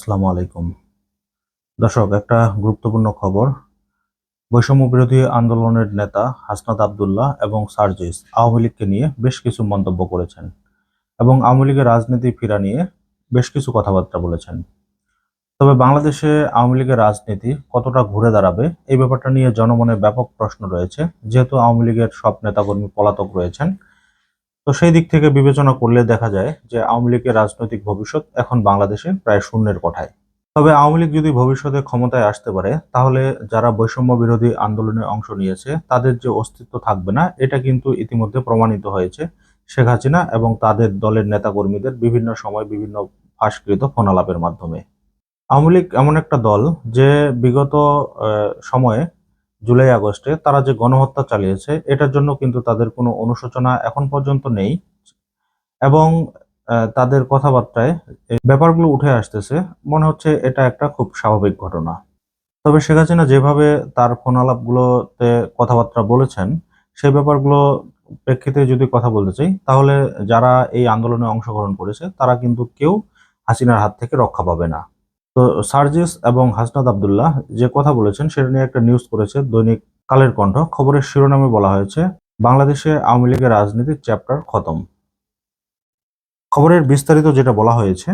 আসসালামু আলাইকুম। দর্শক, একটা গুরুত্বপূর্ণ খবর। বৈষম্য বিরোধী আন্দোলনের নেতা হাসনাত আবদুল্লাহ এবং সার্জিস আওয়ামী লীগকে নিয়ে বেশ কিছু মন্তব্য করেছেন এবং আওয়ামী লীগের রাজনীতি ফিরা নিয়ে বেশ কিছু কথাবার্তা বলেছেন। তবে বাংলাদেশে আওয়ামী লীগের রাজনীতি কতটা ঘুরে দাঁড়াবে এই ব্যাপারটা নিয়ে জনমনে ব্যাপক প্রশ্ন রয়েছে। যেহেতু আওয়ামী লীগের সব নেতাকর্মী পলাতক রয়েছেন তো সেই দিক থেকে বিবেচনা করলে দেখা যায় যে আওয়ামী লীগের রাজনৈতিক ভবিষ্যৎ এখন বাংলাদেশে প্রায় শূন্যের কোঠায়। তবে আওয়ামী লীগ যদি ভবিষ্যতে ক্ষমতায় আসতে পারে, তাহলে যারা বৈষম্য বিরোধী আন্দোলনে অংশ নিয়েছে, তাদের যে অস্তিত্ব থাকবে না, এটা কিন্তু ইতিমধ্যে প্রমাণিত হয়েছে শেখ হাসিনা এবং তাদের দলের নেতাকর্মীদের বিভিন্ন সময় বিভিন্ন ফাঁসকৃত ফোনালাপের মাধ্যমে। আওয়ামী লীগ এমন একটা দল যে বিগত সময়ে জুলাই আগস্টে তারা যে গণহত্যা চালিয়েছে, এটার জন্য কিন্তু তাদের কোনো অনুশোচনা এখন পর্যন্ত নেই। এবং তাদের কথাবার্তায় ব্যাপারগুলো উঠে আসতেছে, মনে হচ্ছে এটা একটা খুব স্বাভাবিক ঘটনা। তবে শেখ হাসিনা যেভাবে তার ফোন আলাপগুলোতে কথাবার্তা বলেছেন সেই ব্যাপারগুলো প্রেক্ষিতে যদি কথা বলতে চাই, তাহলে যারা এই আন্দোলনে অংশগ্রহণ করেছে, তারা কিন্তু কেউ হাসিনার হাত থেকে রক্ষা পাবে না। তো সার্জিস এবং হাসনাত আবদুল্লাহ যে কথা বলেছেন সেটা নিয়ে একটা নিউজ করেছে দৈনিক কালের কণ্ঠ। খবরের শিরোনামে বলা হয়েছে, বাংলাদেশে আওয়ামী লীগের রাজনীতির চ্যাপ্টার খতম। খবরের বিস্তারিত যেটা বলা হয়েছে,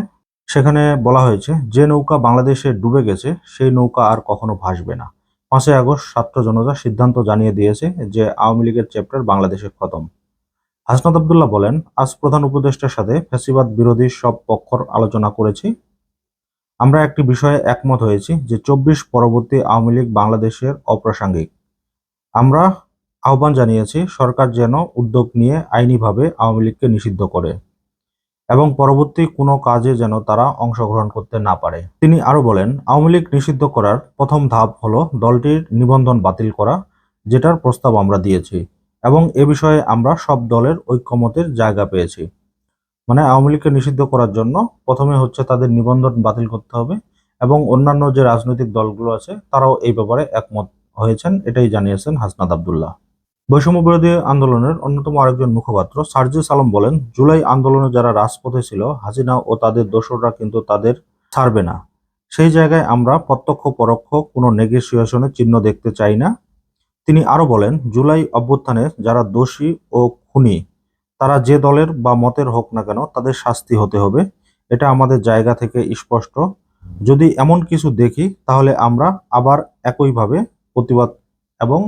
সেখানে বলা হয়েছে, যে নৌকা বাংলাদেশে ডুবে গেছে, সেই নৌকা আর কখনো ভাসবে না। পাঁচই আগস্ট ছাত্র জনতা সিদ্ধান্ত জানিয়ে দিয়েছে যে আওয়ামী লীগের চ্যাপ্টার বাংলাদেশে খতম। হাসনাত আবদুল্লাহ বলেন, আজ প্রধান উপদেষ্টার সাথে ফ্যাসিবাদ বিরোধী সব পক্ষর আলোচনা করেছি। আমরা একটি বিষয়ে একমত হয়েছি যে চব্বিশ পরবর্তী আওয়ামী লীগ বাংলাদেশের অপ্রাসঙ্গিক। আমরা আহ্বান জানিয়েছি, সরকার যেন উদ্যোগ নিয়ে আইনিভাবে আওয়ামী লীগকে নিষিদ্ধ করে এবং পরবর্তী কোনো কাজে যেন তারা অংশগ্রহণ করতে না পারে। তিনি আরও বলেন, আওয়ামী লীগ নিষিদ্ধ করার প্রথম ধাপ হলো দলটির নিবন্ধন বাতিল করা, যেটার প্রস্তাব আমরা দিয়েছি এবং এ বিষয়ে আমরা সব দলের ঐক্যমতের জায়গা পেয়েছি। মানে আওয়ামী লীগকে নিষিদ্ধ করার জন্য প্রথমে হচ্ছে তাদের নিবন্ধন বাতিল করতে হবে এবং অন্যান্য যে রাজনৈতিক দলগুলো আছে, তারাও এই ব্যাপারে একমত হয়েছেন, এটাই জানিয়েছেন হাসনাত আবদুল্লাহ। বৈষম্য বিরোধী আন্দোলনের অন্যতম আরেকজন মুখপাত্র সার্জিস আলম বলেন, জুলাই আন্দোলনে যারা রাজপথে ছিল, হাসিনা ও তাদের দোসররা কিন্তু তাদের ছাড়বে না। সেই জায়গায় আমরা প্রত্যক্ষ পরোক্ষ কোনো নেগোসিয়েশনের চিহ্ন দেখতে চাই না। তিনি আরও বলেন, জুলাই অভ্যুত্থানে যারা দোষী ও খুনি তারা যে দলের বা মতের হোক না কেন তাদের শাস্তি হতে হবে। এটা আমাদের জায়গা থেকে স্পষ্ট। যদি এমন কিছু দেখি, তাহলে আমরা আবার একইভাবে প্রতিবাদ এবং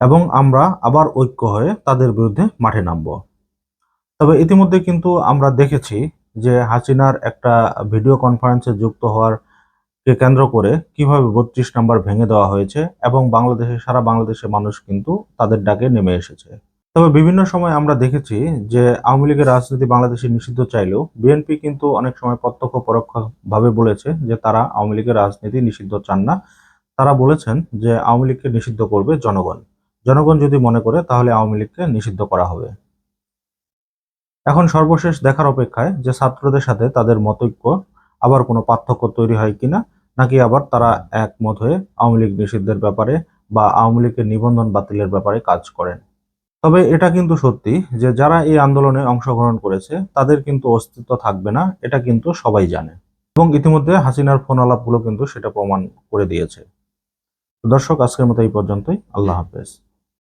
এবং আমরা আবার ঐক্য হয়ে তাদের বিরুদ্ধে মাঠে নামব। তবে ইতিমধ্যে কিন্তু আমরা দেখেছি যে হাসিনার একটা ভিডিও কনফারেন্সে যুক্ত হওয়ার কে কেন্দ্র করে কীভাবে বত্রিশ নাম্বার ভেঙে দেওয়া হয়েছে এবং বাংলাদেশে, সারা বাংলাদেশের মানুষ কিন্তু তাদের ডাকে নেমে এসেছে। তবে বিভিন্ন সময় আমরা দেখেছি যে আওয়ামী লীগের রাজনীতি বাংলাদেশে নিষিদ্ধ চাইলেও বিএনপি কিন্তু অনেক সময় প্রত্যক্ষ পরোক্ষভাবে বলেছে যে তারা আওয়ামী লীগের রাজনীতি নিষিদ্ধ চান না। তারা বলেছেন যে আওয়ামী লীগকে নিষিদ্ধ করবে জনগণ। জনগণ যদি মনে করে তাহলে আওয়ামী লীগকে নিষিদ্ধ করা হবে। এখন সর্বশেষ দেখার অপেক্ষায় যে ছাত্রদের সাথে তাদের মতৈক্য আবার কোনো পার্থক্য তৈরি হয় কিনা, নাকি আবার তারা একমত হয়ে আওয়ামী লীগ নিষিদ্ধের ব্যাপারে বা আওয়ামী লীগের নিবন্ধন বাতিলের ব্যাপারে কাজ করেন? তবে এটা কিন্তু সত্যি যে যারা এই আন্দোলনে অংশগ্রহণ করেছে, তাদের কিন্তু অস্তিত্ব থাকবে না, এটা কিন্তু সবাই জানে। এবং ইতিমধ্যে হাসিনার ফোন আলাপগুলো কিন্তু সেটা প্রমাণ করে দিয়েছে। দর্শক, আজকের মতো এই পর্যন্তই। আল্লাহ হাফেজ।